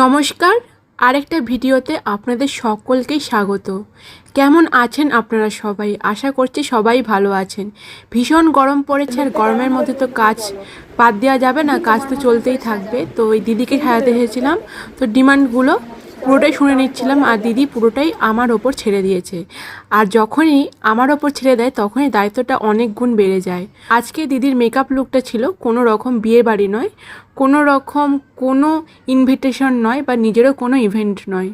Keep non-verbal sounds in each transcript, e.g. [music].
নমস্কার, আরেকটা ভিডিওতে আপনাদের সকলকেই স্বাগত। কেমন আছেন আপনারা সবাই? আশা করছি সবাই ভালো আছেন। ভীষণ গরম পড়েছে আর গরমের মধ্যে তো কাজ বাদ দেওয়া যাবে না, কাজ তো চলতেই থাকবে। তো ওই দিদিকে সাজাতে এসেছিলাম। তো ডিমান্ডগুলো পুরোটাই শুনে নিচ্ছিলাম আর দিদি পুরোটাই আমার ওপর ছেড়ে দিয়েছে। আর যখনই আমার ওপর ছেড়ে দেয়, তখনই দায়িত্বটা অনেক গুণ বেড়ে যায়। আজকে দিদির মেকআপ লুকটা ছিল কোনো রকম বিয়ে বাড়ি নয়, কোনো রকম কোনো ইনভিটেশন নয় বা নিজেরও কোনো ইভেন্ট নয়।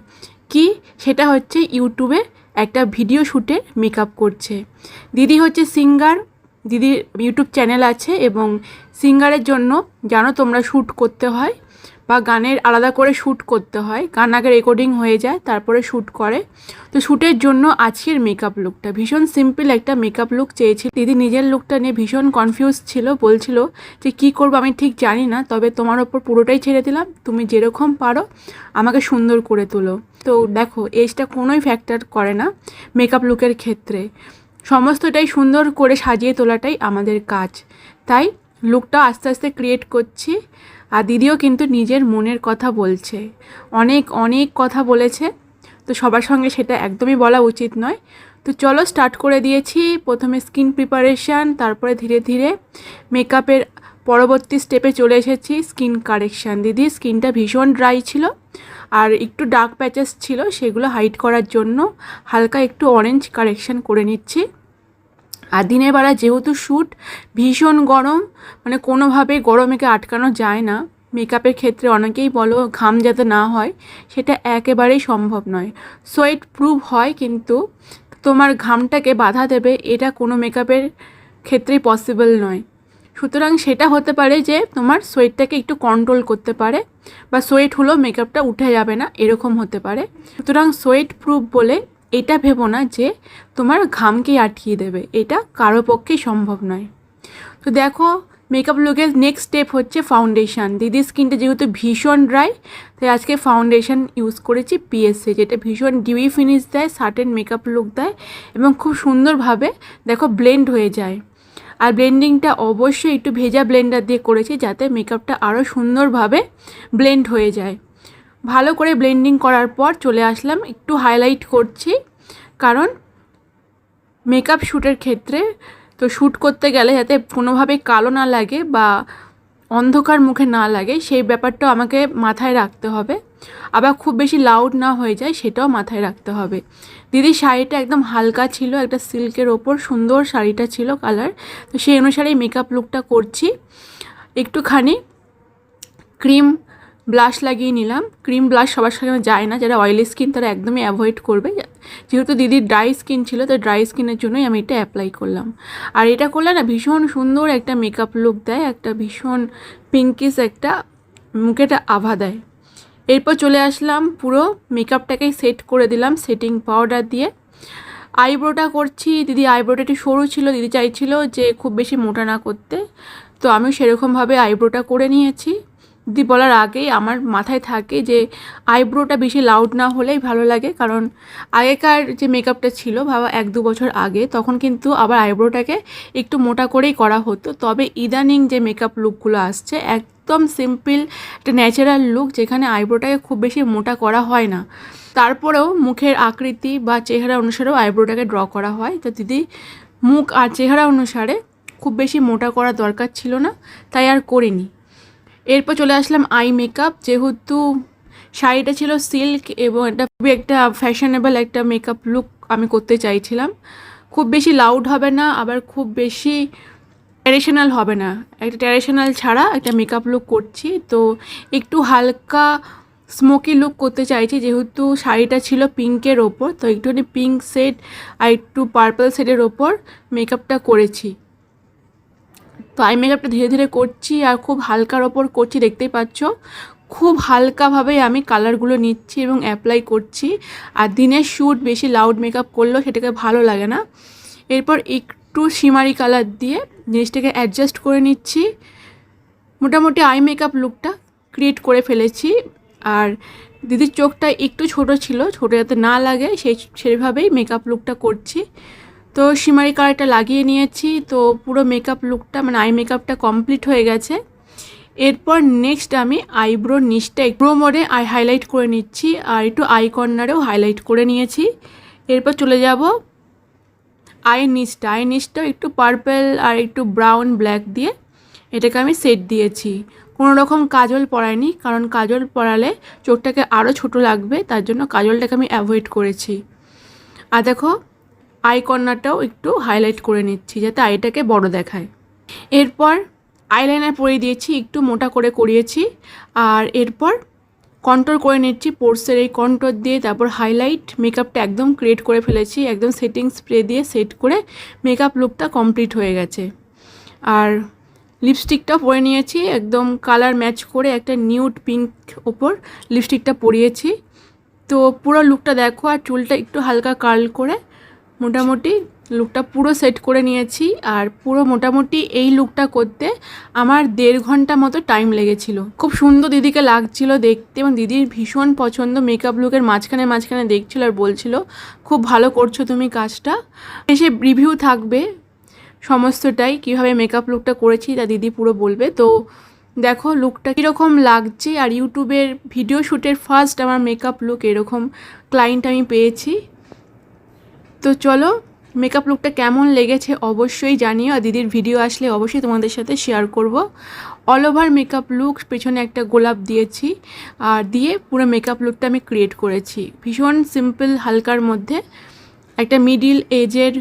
কি? সেটা হচ্ছে ইউটিউবে একটা ভিডিও শ্যুটে মেকআপ করছে। দিদি হচ্ছে সিঙ্গার দিদির ইউটিউব চ্যানেল আছে এবং সিঙ্গারের জন্য জানো তোমরা শ্যুট করতে হয়। বা গানের আলাদা করে শ্যুট করতে হয়। গান আগে রেকর্ডিং হয়ে যায়, তারপরে শ্যুট করে। তো শ্যুটের জন্য আজকের মেকআপ লুকটা ভীষণ সিম্পল একটা মেকআপ লুক চেয়েছিল। দিদি নিজের লুকটা নিয়ে ভীষণ কনফিউজ ছিল, বলছিল যে কি করব আমি ঠিক জানি না, তবে তোমার ওপর পুরোটাই ছেড়ে দিলাম, তুমি যেরকম পারো আমাকে সুন্দর করে তোলো। তো দেখো এজটা কোনোই ফ্যাক্টর করে না মেকআপ লুকের ক্ষেত্রে। সমস্তটাই সুন্দর করে সাজিয়ে তোলাটাই আমাদের কাজ। তাই লুকটা আস্তে আস্তে ক্রিয়েট করছি। আর দিদিও কিন্তু নিজের মনের কথা বলছে। অনেক অনেক কথা বলেছে। তো সবার সঙ্গে সেটা একদমই বলা উচিত নয়। তো চলো স্টার্ট করে দিয়েছি। প্রথমে স্কিন প্রিপারেশান তারপরে ধীরে ধীরে মেকআপের পরবর্তী স্টেপে চলে এসেছি স্কিন কারেকশান দিদি স্কিনটা ভীষণ ড্রাই ছিল আর একটু ডার্ক প্যাচেস ছিল, সেগুলো হাইড করার জন্য হালকা একটু অরেঞ্জ কারেকশান করে নিচ্ছি। আর দিনের বেলা যেহেতু শ্যুট ভীষণ গরম মানে কোনোভাবে গরমেকে আটকানো যায় না। মেকআপের ক্ষেত্রে অনেকেই বলো ঘাম যাতে না হয়, সেটা একেবারেই সম্ভব নয়। সোয়েট প্রুভ হয় কিন্তু তোমার ঘামটাকে বাধা দেবে, এটা কোনো মেকআপের ক্ষেত্রেই পসিবল নয়। সুতরাং সেটা হতে পারে যে তোমার সোয়েটটাকে একটু কন্ট্রোল করতে পারে, বা সোয়েট হলেও মেকআপটা উঠে যাবে না, এরকম হতে পারে। সুতরাং সোয়েট প্রুফ বলে এটা ভেবো না যে তোমার ঘামকেই আটকিয়ে দেবে। এটা কারও পক্ষেই সম্ভব নয়। তো দেখো মেকআপ লুকের নেক্সট স্টেপ হচ্ছে ফাউন্ডেশন দিদির স্কিনটা যেহেতু ভীষণ ড্রাই তাই আজকে ফাউন্ডেশন ইউজ করেছি পিএসসি যেটা ভীষণ ডিউই ফিনিশ দেয় সার্টেন মেকআপ লুক দেয় এবং খুব সুন্দরভাবে দেখো ব্লেন্ড হয়ে যায়। আর ব্লেন্ডিংটা অবশ্যই একটু ভেজা ব্লেন্ডার দিয়ে করেছি যাতে মেকআপটা আরও সুন্দরভাবে ব্লেন্ড হয়ে যায়। ভালো করে ব্লেন্ডিং করার পর চলে আসলাম, একটু হাইলাইট করছি। কারণ মেকআপ শ্যুটের ক্ষেত্রে তো শ্যুট করতে গেলে যাতে কোনোভাবে কালো না লাগে বা অন্ধকার মুখে না লাগে, সেই ব্যাপারটা আমাকে মাথায় রাখতে হবে। আবার খুব বেশি লাউড না হয়ে যায়, সেটাও মাথায় রাখতে হবে। দিদির শাড়িটা একদম হালকা ছিল, একটা সিল্কের ওপর সুন্দর শাড়িটা ছিল কালার তো সেই অনুসারেই মেকআপ লুকটা করছি। একটুখানি ক্রিম ব্লাশ লাগিয়ে নিলাম। ক্রিম ব্লাশ সবার সঙ্গে যায় না। যারা অয়েলি স্কিন তারা একদমই অ্যাভয়েড করবে। যেহেতু দিদির ড্রাই স্কিন ছিল, তো ড্রাই স্কিনের জন্যই আমি এটা অ্যাপ্লাই করলাম। আর এটা করলে না ভীষণ সুন্দর একটা মেকআপ লুক দেয়, একটা ভীষণ পিঙ্কিস একটা মুখেটা আভা দেয়। এরপর চলে আসলাম, পুরো মেকআপটাকেই সেট করে দিলাম সেটিং পাউডার দিয়ে। আইব্রোটা করছি, দিদি আইব্রোটা একটু সরু ছিল, দিদি চাইছিল যে খুব বেশি মোটা না করতে। তো আমি সেরকমভাবে আইব্রোটা করে নিয়েছি। দিদি বলার আগেই আমার মাথায় থাকে যে আইব্রোটা বেশি লাউড না হলেই ভালো লাগে, কারণ আগেকার যে মেকআপটা ছিল ভাবা এক দু বছর আগে, তখন কিন্তু আবার আইব্রোটাকে একটু মোটা করেই করা হতো। তবে ইদানিং যে মেকআপ লুকগুলো আসছে, একদম সিম্পল একটা ন্যাচারাল লুক যেখানে আইব্রোটাকে খুব বেশি মোটা করা হয় না। তারপরেও মুখের আকৃতি বা চেহারা অনুসারেও আইব্রোটাকে ড্র করা হয়। তো দিদি, মুখ আর চেহারা অনুসারে খুব বেশি মোটা করা দরকার ছিল না, তাই আর করিনি। এরপর চলে আসলাম আই মেকআপ যেহেতু শাড়িটা ছিল সিল্ক এবং এটা খুবই একটা ফ্যাশনেবল একটা মেকআপ লুক আমি করতে চাইছিলাম। খুব বেশি লাউড হবে না, আবার খুব বেশি ট্র্যাডিশনাল হবে না। একটা ট্র্যাডিশনাল ছাড়া একটা মেকআপ লুক করছি, তো একটু হালকা স্মোকি লুক করতে চাইছি, যেহেতু শাড়িটা ছিল পিঙ্কের ওপর, তো একটুখানি পিঙ্ক শেড আর একটু পার্পল শেডের ওপর মেকআপটা করেছি। তো আই মেকআপটা ধীরে ধীরে করছি আর খুব হালকার ওপর করছি, দেখতেই পাচ্ছ? খুব হালকাভাবেই আমি কালারগুলো নিচ্ছি এবং অ্যাপ্লাই করছি। আর দিনের শ্যুট বেশি লাউড মেকআপ করলেও সেটাকে ভালো লাগে না। এরপর একটু সিমারি কালার দিয়ে জিনিসটাকে অ্যাডজাস্ট করে নিচ্ছি। মোটামুটি আই মেকআপ লুকটা ক্রিয়েট করে ফেলেছি। আর দিদির চোখটা একটু ছোট ছিল, ছোটো যাতে না লাগে, সেই সেভাবেই মেকআপ লুকটা করছি। তো সিমারি কালারটা লাগিয়ে নিয়েছি। তো পুরো মেকআপ লুকটা মানে আই মেকআপটা কমপ্লিট হয়ে গেছে। এরপর নেক্সট আমি আইব্রো নিচটা একটু মোড়ে আই হাইলাইট করে নিচ্ছি আর একটু আই কর্নারেও হাইলাইট করে নিয়েছি। এরপর চলে যাব আয়ের নিচটা আয়ের নিচটাও একটু পার্পেল আর একটু ব্রাউন ব্ল্যাক দিয়ে এটাকে আমি সেট দিয়েছি। কোনো রকম কাজল পরাইনি কারণ কাজল পরালে চোখটাকে আরও ছোট লাগবে, তার জন্য কাজলটাকে আমি অ্যাভয়েড করেছি। আর দেখো আই কর্নারটাও একটু হাইলাইট করে নিচ্ছি যাতে আইটাকে বড় দেখায়। এরপর আইলাইনার পরিয়ে দিয়েছি, একটু মোটা করে করিয়েছি। আর এরপর কন্ট্রোল করে নিচ্ছি পোর্সের এই কন্ট্রোল দিয়ে, তারপর হাইলাইট মেকআপটা একদম ক্রিয়েট করে ফেলেছি, একদম সেটিং স্প্রে দিয়ে সেট করে মেকআপ লুকটা কমপ্লিট হয়ে গেছে। আর লিপস্টিকটা পরে নিয়েছি, একদম কালার ম্যাচ করে একটা নিউড পিঙ্ক ওপর লিপস্টিকটা পরিয়েছি। তো পুরো লুকটা দেখো, আর চুলটা একটু হালকা কার্ল করে মোটামুটি লুকটা পুরো সেট করে নিয়েছি আর পুরো মোটামুটি এই লুকটা করতে আমার দেড় ঘণ্টা মতো টাইম লেগেছিল। খুব সুন্দর দিদিকে লাগছিল দেখতে এবং দিদির ভীষণ পছন্দ মেকআপ লুকের মাঝখানে মাঝখানে দেখছিল আর বলছিল, খুব ভালো করছ তুমি কাজটা। এসে রিভিউ থাকবে সমস্তটাই, কীভাবে মেকআপ লুকটা করেছি তা দিদি পুরো বলবে। তো দেখো লুকটা কীরকম লাগছে আর ইউটিউবের ভিডিও শ্যুটের ফার্স্ট আমার মেকআপ লুক এরকম ক্লায়েন্ট আমি পেয়েছি। তো চলো মেকআপ লুকটা কেমন লেগেছে অবশ্যই জানিও আর দিদির ভিডিও আসলে অবশ্যই তোমাদের সাথে শেয়ার করব। অল ওভার মেকআপ লুক পেছনে একটা গোলাপ দিয়েছি আর দিয়ে পুরো মেকআপ লুকটা আমি ক্রিয়েট করেছি। ভীষণ সিম্পল হালকার মধ্যে। একটা মিডিল এজের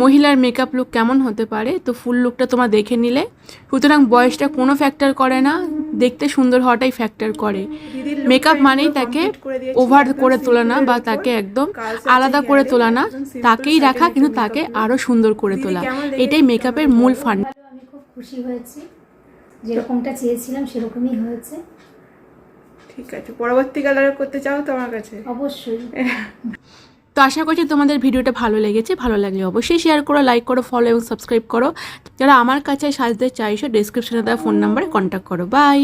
মহিলার মেকআপ লুক কেমন হতে পারে, তো ফুল লুকটা তোমরা দেখে নিলে। সুতরাং বয়সটা কোনো ফ্যাক্টর করে না দেখতে সুন্দর হওয়াটাই ফ্যাক্টর করে। মেকআপ মানেই তাকে ওভার করে তোলা না বা তাকে একদম আলাদা করে তোলা না তাকেই রাখা কিন্তু তাকে আরও সুন্দর করে তোলা। এটাই মেকআপের মূল ফান্ড আমি খুব খুশি হয়েছি যেরকমটা চেয়েছিলাম সেরকমই হয়েছে। ঠিক আছে পরবর্তী কালার করতে চাও তো আমার কাছে? অবশ্যই। [laughs] তো আশা করছি তোমাদের ভিডিওটা ভালো লেগেছে, ভালো লাগলে অবশ্যই শেয়ার করো লাইক করো ফলো এবং সাবস্ক্রাইব করো। যারা আমার কাছে সাজতে চাইছো ডিসক্রিপশনে দেওয়া ফোন নাম্বারে কন্ট্যাক্ট করো। বাই